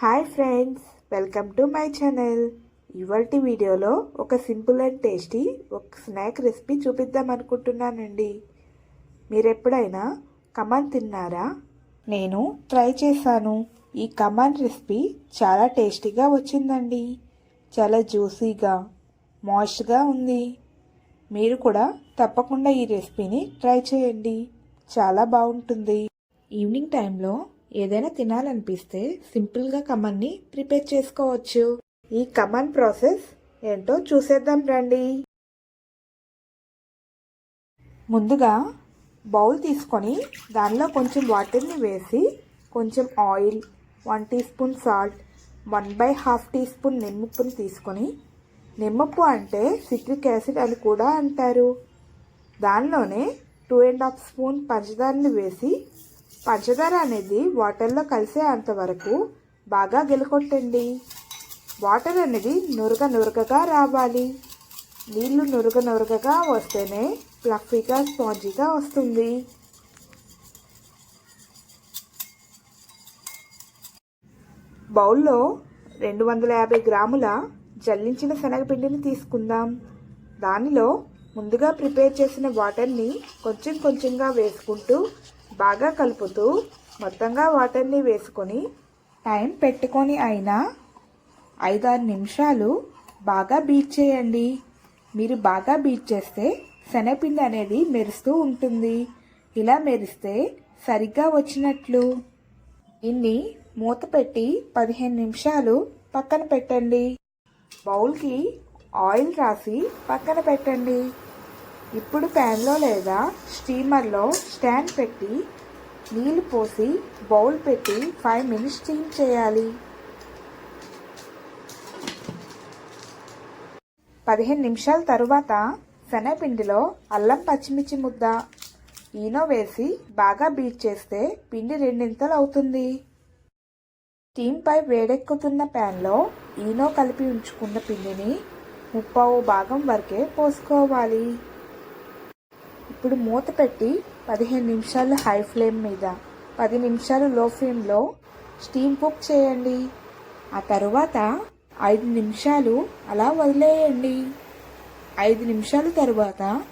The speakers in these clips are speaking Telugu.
Hi friends welcome to my channel. ఇవాటి వీడియోలో ఒక సింపుల్ అండ్ టేస్టీ ఒక స్నాక్ రెసిపీ చూపిద్దాం అనుకుంటున్నానండి. మీరు ఎప్పుడైనా కమాన్ తిన్నారా? నేను ట్రై చేశాను. ఈ కమాన్ రెసిపీ చాలా టేస్టీగా వచ్చిందండి. చాలా జ్యూసీగా మాయిస్ట్గా ఉంది. మీరు కూడా తప్పకుండా ఈ రెసిపీని ట్రై చేయండి. చాలా బాగుంటుంది. ఈవినింగ్ టైంలో ఏదైనా తినాలనిపిస్తే సింపుల్గా కమన్ని ప్రిపేర్ చేసుకోవచ్చు. ఈ కమన్ ప్రాసెస్ ఏంటో చూసేద్దాం రండి. ముందుగా బౌల్ తీసుకొని దానిలో కొంచెం వాటర్ని వేసి కొంచెం oil one teaspoon salt one by half teaspoon నిమ్మప్పుని తీసుకొని నిమ్మప్పు అంటే సిట్రిక్ యాసిడ్ అని కూడా అంటారు. దానిలోనే టూ అండ్ హాఫ్ స్పూన్ పంచదారని వేసి పంచదార అనేది వాటర్లో కలిసే అంతవరకు బాగా గెలకొట్టండి వాటర్ అనేది నురగ నురగగా రావాలి. నీళ్ళు నురగ నురగగా వస్తేనే ఫ్లఫీగా స్పాంజీగా వస్తుంది. బౌల్లో రెండు వందల యాభై గ్రాముల జల్లించిన శనగపిండిని తీసుకుందాం. దానిలో ముందుగా ప్రిపేర్ చేసిన వాటర్ని కొంచెం కొంచెంగా వేసుకుంటూ బాగా కలుపుతూ మొత్తంగా వాటర్ని వేసుకొని టైం పెట్టుకొని అయినా ఐదారు నిమిషాలు బాగా బీట్ చేయండి. మీరు బాగా బీట్ చేస్తే శనగపిండి అనేది మెరుస్తూ ఉంటుంది. ఇలా మెరిస్తే సరిగ్గా వచ్చినట్లు. ఇన్ని మూత పెట్టి పదిహేను నిమిషాలు పక్కన పెట్టండి. బౌల్కి ఆయిల్ రాసి పక్కన పెట్టండి. ఇప్పుడు ప్యాన్లో లేదా స్టీమర్లో స్టాండ్ పెట్టి నీళ్ళు పోసి బౌల్ పెట్టి ఫైవ్ మినిట్స్ స్టీమ్ చేయాలి. పదిహేను నిమిషాల తరువాత శనగపిండిలో అల్లం పచ్చిమిర్చి ముద్ద. ఈనో వేసి బాగా బీట్ చేస్తే పిండి రెండింతలు అవుతుంది. స్టీమ్పై వేడెక్కుతున్న ప్యాన్లో ఈనో కలిపి ఉంచుకున్న పిండిని ముప్పావు భాగం వరకే పోసుకోవాలి. ఇప్పుడు మూత పెట్టి పదిహేను నిమిషాలు హై ఫ్లేమ్ మీద పది నిమిషాలు లో ఫ్లేమ్లో స్టీమ్ కుక్ చేయండి. ఆ తరువాత ఐదు నిమిషాలు అలా వదిలేయండి. ఐదు నిమిషాల తరువాత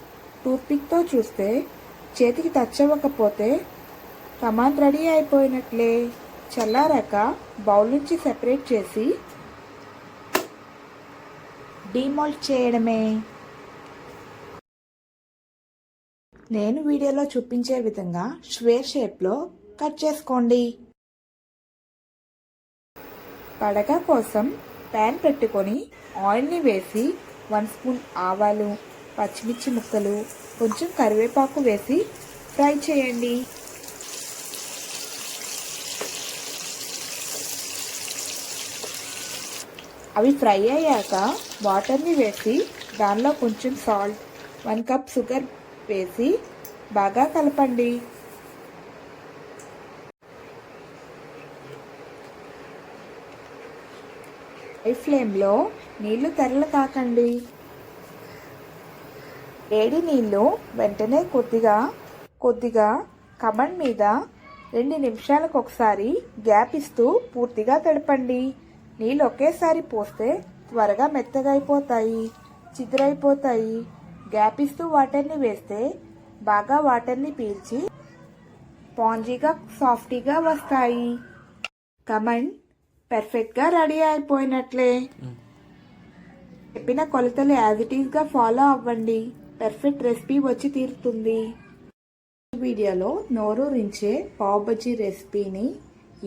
టూత్పిక్తో చూస్తే చేతికి టచ్ అవ్వకపోతే రెడీ అయిపోయినట్లే. చల్లారాక బౌల్ నుంచి సెపరేట్ చేసి డీమోల్ట్ చేయడమే. నేను వీడియోలో చూపించే విధంగా స్క్వేర్ షేప్లో కట్ చేసుకోండి. పడగ కోసం ప్యాన్ పెట్టుకొని ఆయిల్ని వేసి వన్ స్పూన్ ఆవాలు పచ్చిమిర్చి ముక్కలు కొంచెం కరివేపాకు వేసి ఫ్రై చేయండి. అవి ఫ్రై అయ్యాక వాటర్ని వేసి దానిలో కొంచెం సాల్ట్ వన్ కప్ షుగర్ వేసి బాగా కలపండి. హై ఫ్లేమ్లో నీళ్ళు తెరలు కాకండి వేడి నీళ్ళు వెంటనే కొద్దిగా కొద్దిగా కమన్ మీద రెండు నిమిషాలకు ఒకసారి గ్యాప్ ఇస్తూ పూర్తిగా తడపండి. నీళ్ళు ఒకేసారి పోస్తే త్వరగా మెత్తగా అయిపోతాయి చిదురైపోతాయి గ్యాప్ ఇస్తూ వాటర్ని వేస్తే బాగా వాటర్ని పీల్చి పాంజీగా సాఫ్టీగా వస్తాయి. కమన్ పర్ఫెక్ట్గా రెడీ అయిపోయినట్లే. చెప్పిన కొలతలు యాజ్ ఇట్ ఈస్గా ఫాలో అవ్వండి. పర్ఫెక్ట్ రెసిపీ వచ్చి తీరుతుంది. ఈ వీడియోలో నోరూరించే పావ్ బజ్జీ రెసిపీని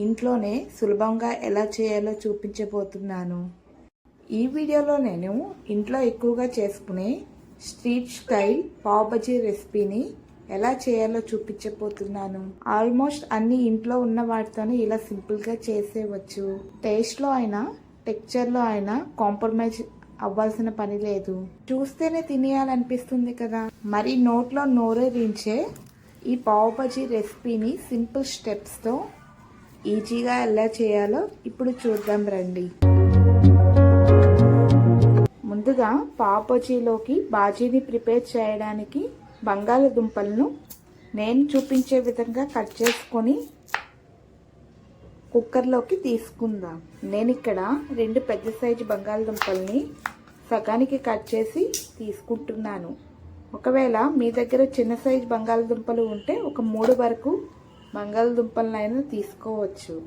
ఇంట్లోనే సులభంగా ఎలా చేయాలో చూపించబోతున్నాను. ఈ వీడియోలో నేను ఇంట్లో ఎక్కువగా చేసుకునే స్ట్రీట్ స్టైల్ పావుబజీ రెసిపీని ఎలా చేయాలో చూపించబోతున్నాను. ఆల్మోస్ట్ అన్ని ఇంట్లో ఉన్న వాటితోనే ఇలా సింపుల్గా చేసేవచ్చు. టేస్ట్లో అయినా టెక్చర్లో అయినా కాంప్రమైజ్ అవ్వాల్సిన పని లేదు. చూస్తేనే తినేయాలనిపిస్తుంది కదా. మరి నోట్లో నోరేరించే ఈ పావుబజీ రెసిపీని సింపుల్ స్టెప్స్తో ఈజీగా ఎలా చేయాలో ఇప్పుడు చూద్దాం రండి. ముందుగా పావ్ బాజీని ప్రిపేర్ చేయడానికి బంగాళదుంపలను నేను చూపించే విధంగా కట్ చేసుకొని కుక్కర్లోకి తీసుకుందాం. నేను ఇక్కడ రెండు పెద్ద సైజు బంగాళదుంపల్ని సగానికి కట్ చేసి తీసుకుంటున్నాను. ఒకవేళ మీ దగ్గర చిన్న సైజు బంగాళదుంపలు ఉంటే ఒక మూడు వరకు బంగాళదుంపలనైనా తీసుకోవచ్చు.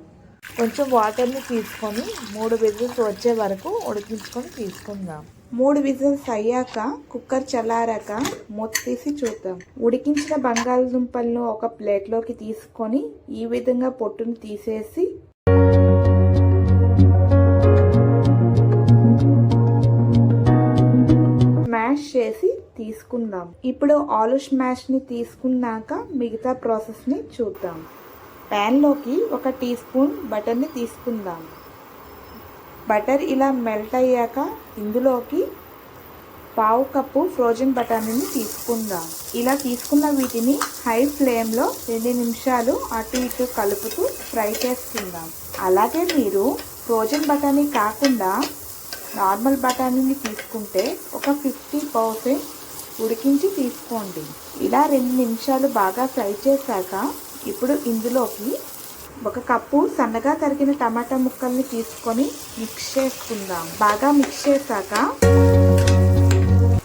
కొంచెం వాటర్ని తీసుకొని మూడు విజిల్స్ వచ్చే వరకు ఉడికించుకొని తీసుకుందాం. మూడు విజిల్స్ అయ్యాక కుక్కర్ చల్లారాక మూత తీసి చూద్దాం. ఉడికించిన బంగాళదుంపలను ఒక ప్లేట్లోకి తీసుకొని ఈ విధంగా పొట్టును తీసేసి స్మాష్ చేసి తీసుకుందాం. ఇప్పుడు ఆలు స్మాష్ని తీసుకున్నాక మిగతా ప్రాసెస్ని చూద్దాం. ప్యాన్లోకి ఒక టీ స్పూన్ బటర్ని తీసుకుందాం. బటర్ ఇలా మెల్ట్ అయ్యాక ఇందులోకి పావు కప్పు ఫ్రోజన్ బఠానీని తీసుకుందాం. ఇలా తీసుకున్న వీటిని హై ఫ్లేమ్లో రెండు నిమిషాలు అటు ఇటు కలుపుతూ ఫ్రై చేసుకుందాం. అలాగే మీరు ఫ్రోజన్ బఠానీ కాకుండా నార్మల్ బఠానీని తీసుకుంటే ఒక ఫిఫ్టీ పర్సెంట్ ఉడికించి తీసుకోండి. ఇలా రెండు నిమిషాలు బాగా ఫ్రై చేశాక ఇప్పుడు ఇందులోకి ఒక కప్పు సన్నగా తరిగిన టమాటా ముక్కల్ని తీసుకొని మిక్స్ చేసుకుందాం. బాగా మిక్స్ చేశాక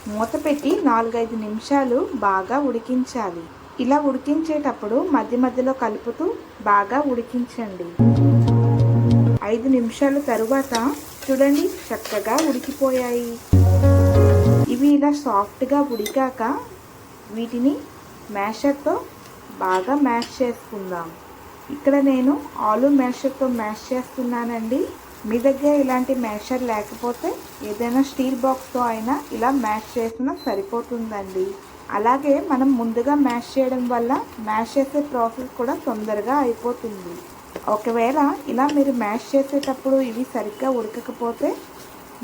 మూత పెట్టి నాలుగైదు నిమిషాలు బాగా ఉడికించాలి. ఇలా ఉడికించేటప్పుడు మధ్య మధ్యలో కలుపుతూ బాగా ఉడికించండి. ఐదు నిమిషాల తరువాత చూడండి చక్కగా ఉడికిపోయాయి. ఇవి ఇలా సాఫ్ట్గా ఉడికాక వీటిని మ్యాషర్తో బాగా మ్యాష్ చేసుకుందాం. ఇక్కడ నేను ఆలు మ్యాషర్తో మ్యాష్ చేస్తున్నానండి. మీ దగ్గర ఇలాంటి మ్యాషర్ లేకపోతే ఏదైనా స్టీల్ బాక్స్తో అయినా ఇలా మ్యాష్ చేసినా సరిపోతుందండి. అలాగే మనం ముందుగా మ్యాష్ చేయడం వల్ల మ్యాష్ చేసే ప్రాసెస్ కూడా తొందరగా అయిపోతుంది. ఒకవేళ ఇలా మీరు మ్యాష్ చేసేటప్పుడు ఇవి సరిగ్గా ఉడకకపోతే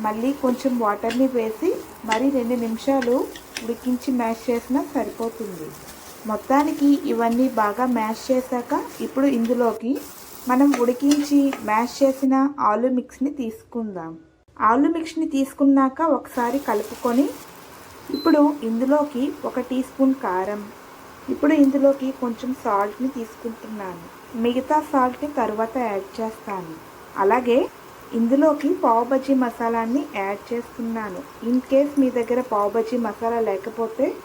మళ్ళీ కొంచెం వాటర్ని వేసి మరి రెండు నిమిషాలు ఉడికించి మ్యాష్ చేసినా సరిపోతుంది. మొత్తానికి ఇవన్నీ బాగా మ్యాష్ చేశాక ఇప్పుడు ఇందులోకి మనం ఉడికించి మ్యాష్ చేసిన ఆలు మిక్స్ని తీసుకుందాం. ఆలు మిక్స్ని తీసుకున్నాక ఒకసారి కలుపుకొని ఇప్పుడు ఇందులోకి ఒక టీ స్పూన్ కారం ఇప్పుడు ఇందులోకి కొంచెం సాల్ట్ని తీసుకుంటున్నాను. మిగతా సాల్ట్ని తర్వాత యాడ్ చేస్తాను. అలాగే ఇందులోకి పావుబజీ మసాలాన్ని యాడ్ చేస్తున్నాను. ఇన్ కేస్ మీ దగ్గర పావు మసాలా లేకపోతే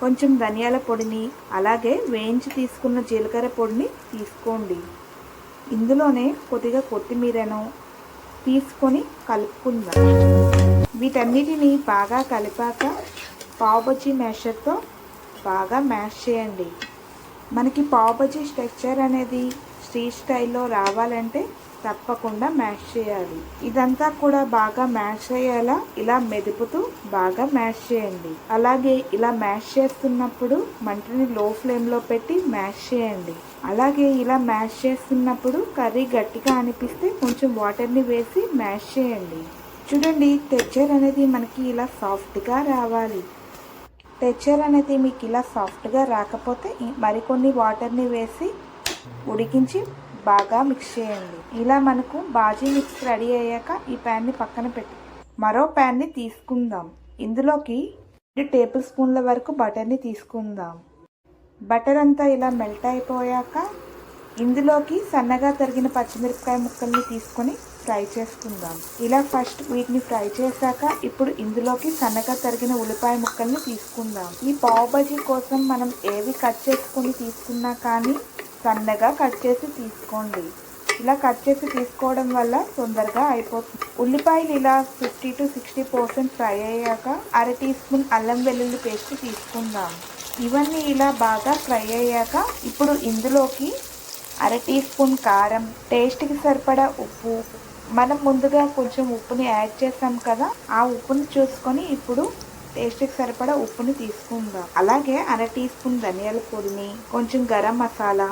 కొంచెం ధనియాల పొడిని అలాగే వేయించి తీసుకున్న జీలకర్ర పొడిని తీసుకోండి. ఇందులోనే కొద్దిగా కొత్తిమీరను తీసుకొని కలుపుకుందాం. వీటన్నిటిని బాగా కలిపాక పావుబజ్జీ మ్యాషర్తో బాగా మ్యాష్ చేయండి. మనకి పావుబజ్జీ స్ట్రక్చర్ అనేది స్ట్రీట్ స్టైల్లో రావాలంటే తప్పకుండా మ్యాష్ చేయాలి. ఇదంతా కూడా బాగా మ్యాష్ అయ్యేలా ఇలా మెదుపుతూ బాగా మ్యాష్ చేయండి. అలాగే ఇలా మ్యాష్ చేస్తున్నప్పుడు మంటని లో ఫ్లేమ్లో పెట్టి మ్యాష్ చేయండి. అలాగే ఇలా మ్యాష్ చేస్తున్నప్పుడు కర్రీ గట్టిగా అనిపిస్తే కొంచెం వాటర్ని వేసి మ్యాష్ చేయండి. చూడండి టెక్చర్ అనేది మనకి ఇలా సాఫ్ట్గా రావాలి. టెక్చర్ అనేది మీకు ఇలా సాఫ్ట్గా రాకపోతే మరికొన్ని వాటర్ని వేసి ఉడికించి బాగా మిక్స్ చేయండి. ఇలా మనకు బాజీ మిక్స్ రెడీ అయ్యాక ఈ ప్యాన్ని పక్కన పెట్టి. మరో ప్యాన్ని తీసుకుందాం. ఇందులోకి రెండు టేబుల్ స్పూన్ల వరకు బటర్ని తీసుకుందాం. బటర్ అంతా ఇలా మెల్ట్ అయిపోయాక ఇందులోకి సన్నగా తరిగిన పచ్చిమిరపకాయ ముక్కల్ని తీసుకొని ఫ్రై చేసుకుందాం. ఇలా ఫస్ట్ వీటిని ఫ్రై చేశాక ఇప్పుడు ఇందులోకి సన్నగా తరిగిన ఉల్లిపాయ ముక్కల్ని తీసుకుందాం. ఈ పావు బజీ కోసం మనం ఏవి కట్ చేసుకుని తీసుకున్నా కానీ సన్నగా కట్ చేసి తీసుకోండి. ఇలా కట్ చేసి తీసుకోవడం వల్ల తొందరగా అయిపోతుంది. ఉల్లిపాయలు ఇలా fifty to sixty percent fry అయ్యాక అర టీ స్పూన్ అల్లం వెల్లుల్లి పేస్ట్ తీసుకుందాం. ఇవన్నీ ఇలా బాగా ఫ్రై అయ్యాక ఇప్పుడు ఇందులోకి అర టీ స్పూన్ కారం టేస్ట్కి సరిపడా ఉప్పు. మనం ముందుగా కొంచెం ఉప్పుని యాడ్ చేసాం కదా ఆ ఉప్పుని చూసుకొని ఇప్పుడు టేస్ట్కి సరిపడా ఉప్పుని తీసుకుందాం. అలాగే అర టీ స్పూన్ ధనియాల పొడిని కొంచెం గరం మసాలా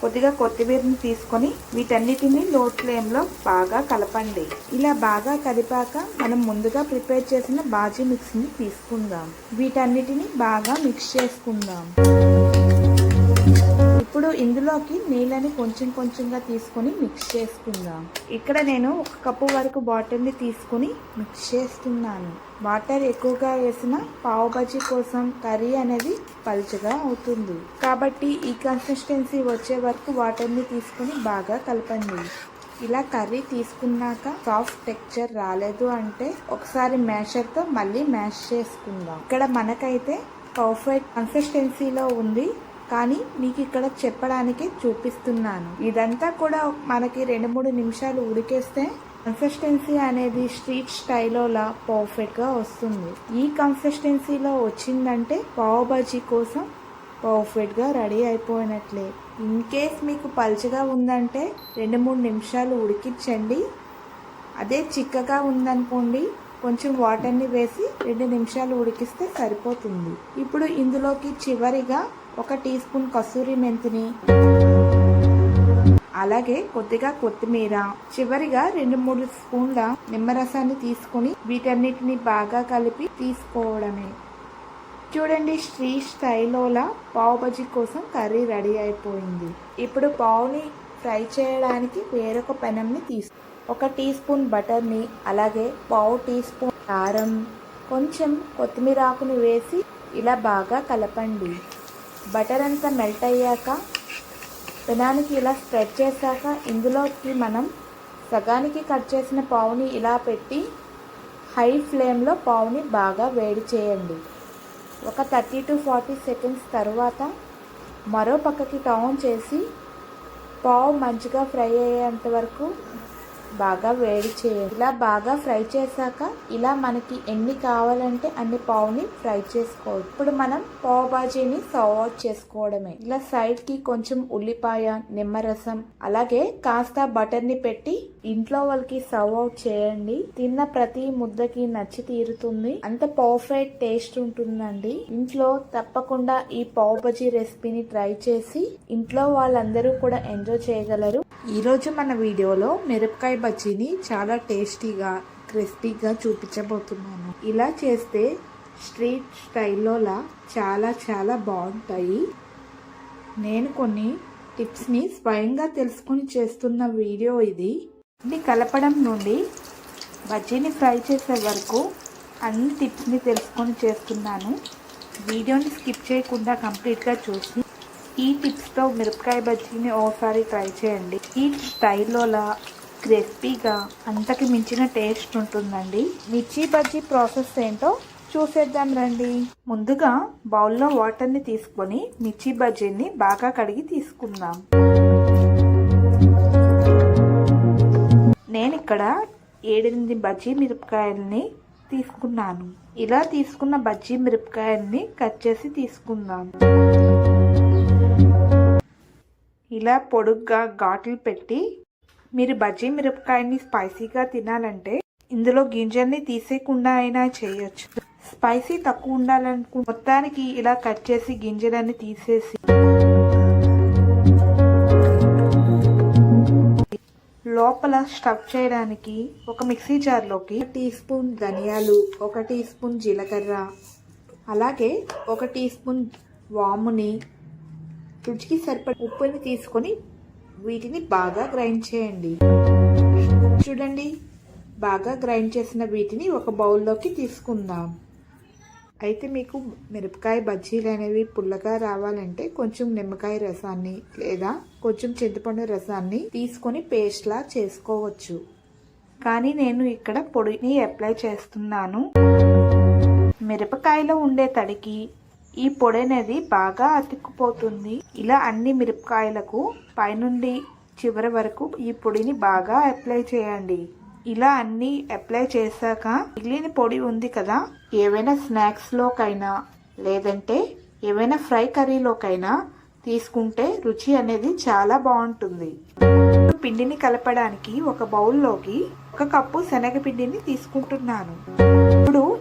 కొద్దిగా కొత్తిమీరని తీసుకొని వీటన్నిటిని లో ఫ్లేమ్లో బాగా కలపండి. ఇలా బాగా కలిపాక మనం ముందుగా ప్రిపేర్ చేసిన బాజీ మిక్స్ని తీసుకుందాం. వీటన్నిటిని బాగా మిక్స్ చేసుకుందాం. ఇప్పుడు ఇందులోకి నీళ్ళని కొంచెం కొంచెంగా తీసుకొని మిక్స్ చేసుకుందాం. ఇక్కడ నేను ఒక కప్పు వరకు బాటిల్ని తీసుకొని మిక్స్ చేస్తున్నాను. వాటర్ ఎక్కువగా వేసిన పావు బజ్జీ కోసం కర్రీ అనేది పలుచగా అవుతుంది. కాబట్టి ఈ కన్సిస్టెన్సీ వచ్చే వరకు వాటర్ని తీసుకొని బాగా కలపండి. ఇలా కర్రీ తీసుకున్నాక సాఫ్ట్ టెక్చర్ రాలేదు అంటే ఒకసారి మ్యాషర్తో మళ్ళీ మ్యాష్ చేసుకుందాం. ఇక్కడ మనకైతే పర్ఫెక్ట్ కన్సిస్టెన్సీలో ఉంది. కానీ మీకు ఇక్కడ చెప్పడానికే చూపిస్తున్నాను. ఇదంతా కూడా మనకి రెండు మూడు నిమిషాలు ఉడికేస్తే కన్సిస్టెన్సీ అనేది స్ట్రీట్ స్టైల్లోలా పర్ఫెక్ట్గా వస్తుంది. ఈ కన్సిస్టెన్సీలో వచ్చిందంటే పావు బజీ కోసం పర్ఫెక్ట్గా రెడీ అయిపోయినట్లే. ఇన్ కేస్ మీకు పలుచగా ఉందంటే రెండు మూడు నిమిషాలు ఉడికించండి. అదే చిక్కగా ఉందనుకోండి కొంచెం వాటర్ని వేసి రెండు నిమిషాలు ఉడికిస్తే సరిపోతుంది. ఇప్పుడు ఇందులోకి చివరిగా ఒక టీ స్పూన్ కస్తూరి మెంతిని. అలాగే కొద్దిగా కొత్తిమీర. చివరిగా రెండు మూడు స్పూన్ల నిమ్మరసాన్ని తీసుకుని వీటన్నిటిని బాగా కలిపి తీసుకోవడమే. చూడండి శ్రీ స్టైలోలా పావు బజీ కోసం కర్రీ రెడీ అయిపోయింది. ఇప్పుడు పావుని ఫ్రై చేయడానికి వేరొక పెనంని తీసు ఒక టీ స్పూన్ బటర్ని అలాగే పావు టీ స్పూన్ కారం కొంచెం కొత్తిమీర ఆకుని వేసి ఇలా బాగా కలపండి. బటర్ అంతా మెల్ట్ అయ్యాక పెనానికి ఇలా స్ప్రెడ్ చేశాక ఇందులోకి మనం సగానికి కట్ చేసిన పావుని ఇలా పెట్టి హై ఫ్లేమ్లో పావుని బాగా వేడి చేయండి. ఒక థర్టీ టు ఫార్టీ సెకండ్స్ తర్వాత మరో పక్కకి టౌన్ చేసి పావు మంచిగా ఫ్రై అయ్యేంత వరకు బాగా వేడి చేయండి. ఇలా బాగా ఫ్రై చేశాక ఇలా మనకి ఎన్ని కావాలంటే అన్ని పావుని ఫ్రై చేసుకోవచ్చు. ఇప్పుడు మనం పావు బాజీని సర్వ్ అవుట్ చేసుకోవడమే. ఇలా సైడ్కి కొంచెం ఉల్లిపాయ నిమ్మరసం అలాగే కాస్త బటర్ని పెట్టి ఇంట్లో వాళ్ళకి సర్వ్ అవుట్ చేయండి. తిన్న ప్రతి ముద్దకి నచ్చి తీరుతుంది. అంత పర్ఫెక్ట్ టేస్ట్ ఉంటుందండి. ఇంట్లో తప్పకుండా ఈ పావు బజీ రెసిపీని ట్రై చేసి ఇంట్లో వాళ్ళందరూ కూడా ఎంజాయ్ చేయగలరు. ఈ రోజు మన వీడియోలో మిరపకాయ బజ్జీని చాలా టేస్టీగా క్రిస్పీగా చూపించబోతున్నాను. ఇలా చేస్తే స్ట్రీట్ స్టైల్లోలా చాలా చాలా బాగుంటాయి. నేను కొన్ని టిప్స్ని స్వయంగా తెలుసుకొని చేస్తున్న వీడియో ఇది. ఇది కలపడం నుండి బజ్జీని ఫ్రై చేసే వరకు అన్ని టిప్స్ని తెలుసుకొని చేస్తున్నాను. వీడియోని స్కిప్ చేయకుండా కంప్లీట్గా చూసి ఈ టిప్స్తో మిరపకాయ బజ్జీని ఓసారి ట్రై చేయండి. ఈ స్టైల్లోలా క్రిస్పీగా అంతకి మించిన టేస్ట్ ఉంటుందండి. మిర్చి బజ్జీ ప్రాసెస్ ఏంటో చూసేద్దాం రండి. ముందుగా బౌల్లో వాటర్ని తీసుకొని మిర్చి బజ్జీని బాగా కడిగి తీసుకుందాం. నేను ఇక్కడ ఏడెనిమిది బజ్జీ మిరపకాయల్ని తీసుకున్నాను. ఇలా తీసుకున్న బజ్జీ మిరపకాయల్ని కట్ చేసి తీసుకుందాం. ఇలా పొడుగ్గా ఘాట్లు పెట్టి మీరు బజ్జీ మిరపకాయని స్పైసీగా తినాలంటే ఇందులో గింజల్ని తీసేయకుండా అయినా చేయొచ్చు. స్పైసీ తక్కువ ఉండాలనుకు మొత్తానికి ఇలా కట్ చేసి గింజలన్నీ తీసేసి లోపల స్టఫ్ చేయడానికి ఒక మిక్సీ జార్లోకి టీ స్పూన్ ధనియాలు ఒక టీ స్పూన్ జీలకర్ర అలాగే ఒక టీ స్పూన్ వాముని రుచికి సరిపడ ఉప్పుని తీసుకొని వీటిని బాగా గ్రైండ్ చేయండి. చూడండి బాగా గ్రైండ్ చేసిన వీటిని ఒక బౌల్లోకి తీసుకుందాం. అయితే మీకు మిరపకాయ బజ్జీలు అనేవి పుల్లగా రావాలంటే కొంచెం నిమ్మకాయ రసాన్ని లేదా కొంచెం చింతపండు రసాన్ని తీసుకొని పేస్ట్లా చేసుకోవచ్చు. కానీ నేను ఇక్కడ పొడిని అప్లై చేస్తున్నాను. మిరపకాయలో ఉండే తడికి ఈ పొడి అనేది బాగా అతుక్కుపోతుంది. ఇలా అన్ని మిరపకాయలకు పైనుండి చివరి వరకు ఈ పొడిని బాగా అప్లై చేయండి. ఇలా అన్ని అప్లై చేశాక మిగిలిన పొడి ఉంది కదా ఏవైనా స్నాక్స్లోకైనా లేదంటే ఏవైనా ఫ్రై కర్రీలోకైనా తీసుకుంటే రుచి అనేది చాలా బాగుంటుంది. పిండిని కలపడానికి ఒక బౌల్లోకి ఒక కప్పు శనగపిండిని తీసుకుంటున్నాను.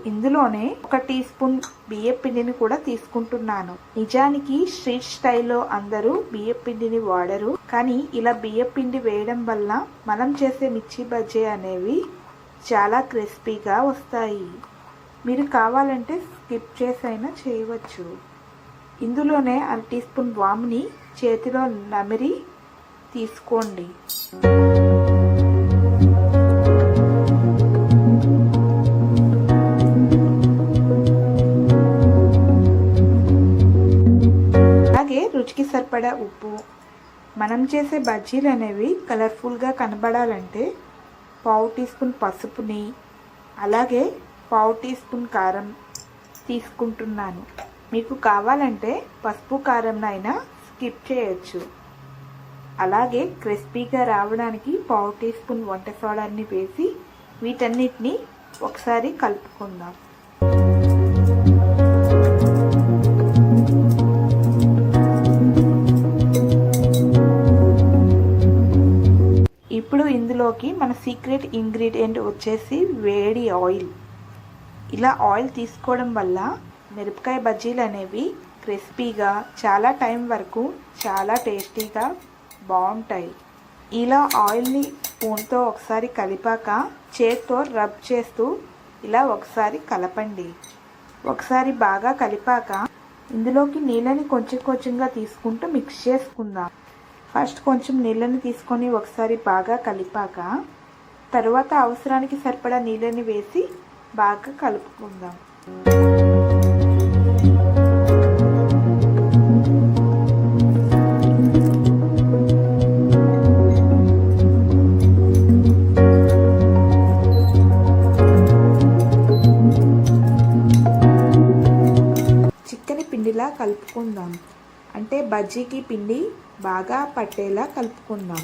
ఇందులోనే ఒక టీ స్పూన్ బియ్యం పిండిని కూడా తీసుకుంటున్నాను. నిజానికి స్ట్రీట్ స్టైల్లో అందరూ బియ్యం పిండిని వాడరు. కానీ ఇలా బియ్యం పిండి వేయడం వల్ల మనం చేసే మిర్చి బజ్జీ అనేవి చాలా క్రిస్పీగా వస్తాయి. మీరు కావాలంటే స్కిప్ చేసైనా చేయవచ్చు. ఇందులోనే అర టీ స్పూన్ వామ్ని చేతిలో నమిరి తీసుకోండి. రుచికి సరిపడా ఉప్పు మనం చేసే బజ్జీలు అనేవి కలర్ఫుల్గా కనబడాలంటే పావు టీ స్పూన్ పసుపుని అలాగే పావు టీ స్పూన్ కారం తీసుకుంటున్నాను. మీకు కావాలంటే పసుపు కారంనైనా స్కిప్ చేయొచ్చు. అలాగే క్రిస్పీగా రావడానికి పావు టీ స్పూన్ వంట సోడాన్ని వేసి వీటన్నిటిని ఒకసారి కలుపుకుందాం. ఇప్పుడు ఇందులోకి మన సీక్రెట్ ఇంగ్రీడియంట్ వచ్చేసి వేడి ఆయిల్. ఇలా ఆయిల్ తీసుకోవడం వల్ల మిరపకాయ బజ్జీలు అనేవి క్రిస్పీగా చాలా టైం వరకు చాలా టేస్టీగా బాగుంటాయి. ఇలా ఆయిల్ని స్పూన్తో ఒకసారి కలిపాక చేత్తో రబ్ చేస్తూ ఇలా ఒకసారి కలపండి. ఒకసారి బాగా కలిపాక ఇందులోకి నీళ్ళని కొంచెం కొంచెంగా తీసుకుంటూ మిక్స్ చేసుకుందాం. ఫస్ట్ కొంచెం నీళ్ళని తీసుకొని ఒకసారి బాగా కలిపాక తర్వాత అవసరానికి సరిపడా నీళ్ళని వేసి బాగా కలుపుకుందాం. చిక్కని పిండిలా కలుపుకుందాం. అంటే బజ్జీకి పిండి బాగా పట్టేలా కలుపుకుందాం.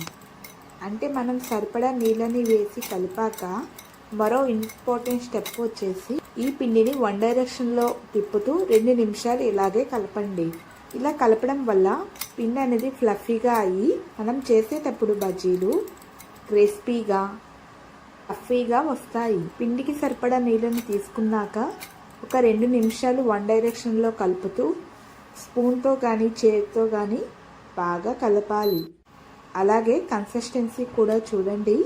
అంటే మనం సరిపడా నీళ్ళని వేసి కలిపాక మరో ఇంపార్టెంట్ స్టెప్ వచ్చేసి ఈ పిండిని వన్ డైరెక్షన్లో తిప్పుతూ రెండు నిమిషాలు ఇలాగే కలపండి. ఇలా కలపడం వల్ల పిండి అనేది ఫ్లఫీగా అయ్యి మనం చేసేటప్పుడు బజ్జీలు క్రిస్పీగా ఫ్లఫీగా వస్తాయి. పిండికి సరిపడా నీళ్ళని తీసుకున్నాక ఒక రెండు నిమిషాలు వన్ డైరెక్షన్లో కలుపుతూ స్పూన్తో కానీ చేతితో కానీ బాగా కలపాలి. అలాగే కన్సిస్టెన్సీ కూడా చూడండి.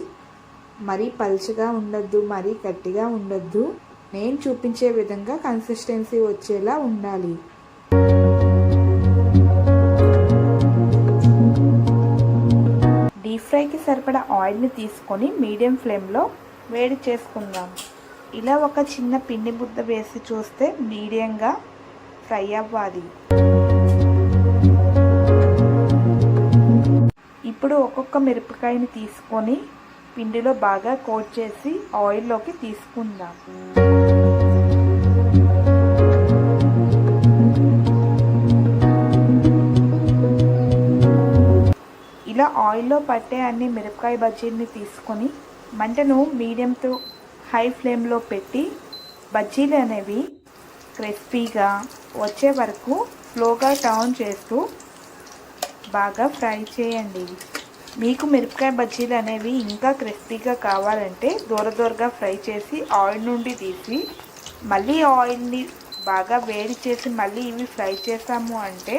మరీ పలుచగా ఉండొద్దు మరీ గట్టిగా ఉండొద్దు. నేను చూపించే విధంగా కన్సిస్టెన్సీ వచ్చేలా ఉండాలి. డీప్ ఫ్రైకి సరిపడా ఆయిల్ని తీసుకొని మీడియం ఫ్లేమ్లో వేడి చేసుకుందాం. ఇలా ఒక చిన్న పిండి బుద్ద వేసి చూస్తే మీడియంగా ఫ్రై అవ్వాలి. ఇప్పుడు ఒక్కొక్క మిరపకాయని తీసుకొని పిండిలో బాగా కోట్ చేసి ఆయిల్లోకి తీసుకుందాం. ఇలా ఆయిల్లో పట్టే అన్ని మిరపకాయ బజ్జీని తీసుకొని మంటను మీడియంతో హై ఫ్లేమ్లో పెట్టి బజ్జీలు అనేవి క్రిస్పీగా వచ్చే వరకు స్లోగా టర్న్ చేస్తూ బాగా ఫ్రై చేయండి. మీకు మిరపకాయ బజ్జీలు అనేవి ఇంకా క్రిస్పీగా కావాలంటే దూర దూరగా ఫ్రై చేసి ఆయిల్ నుండి తీసి మళ్ళీ ఆయిల్ని బాగా వేడి చేసి మళ్ళీ ఇవి ఫ్రై చేసాము అంటే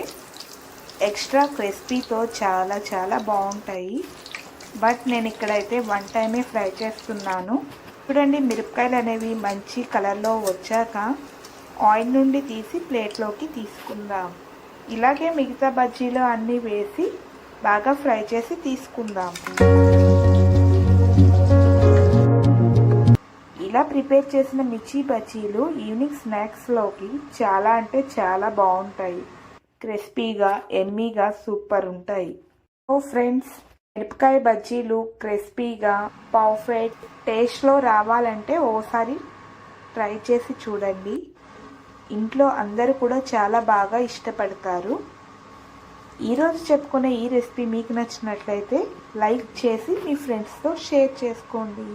ఎక్స్ట్రా క్రిస్పీతో చాలా చాలా బాగుంటాయి. బట్ నేను ఇక్కడైతే వన్ టైమే ఫ్రై చేస్తున్నాను. చూడండి మిరపకాయలు అనేవి మంచి కలర్లో వచ్చాక ఆయిల్ నుండి తీసి ప్లేట్లోకి తీసుకుందాం. ఇలాగే మిగతా బజ్జీలు అన్నీ వేసి బాగా ఫ్రై చేసి తీసుకుందాం. ఇలా ప్రిపేర్ చేసిన మిర్చి బజ్జీలు ఈవినింగ్ స్నాక్స్లోకి చాలా అంటే చాలా బాగుంటాయి. క్రిస్పీగా ఎమ్మీగా సూపర్ ఉంటాయి. ఓ ఫ్రెండ్స్ మిరపకాయ బజ్జీలు క్రిస్పీగా పర్ఫెక్ట్ టేస్ట్లో రావాలంటే ఓసారి ట్రై చేసి చూడండి. ఇంట్లో అందరూ కూడా చాలా బాగా ఇష్టపడతారు. ఈరోజు చెప్పుకునే ఈ రెసిపీ మీకు నచ్చినట్లయితే లైక్ చేసి మీ ఫ్రెండ్స్తో షేర్ చేసుకోండి.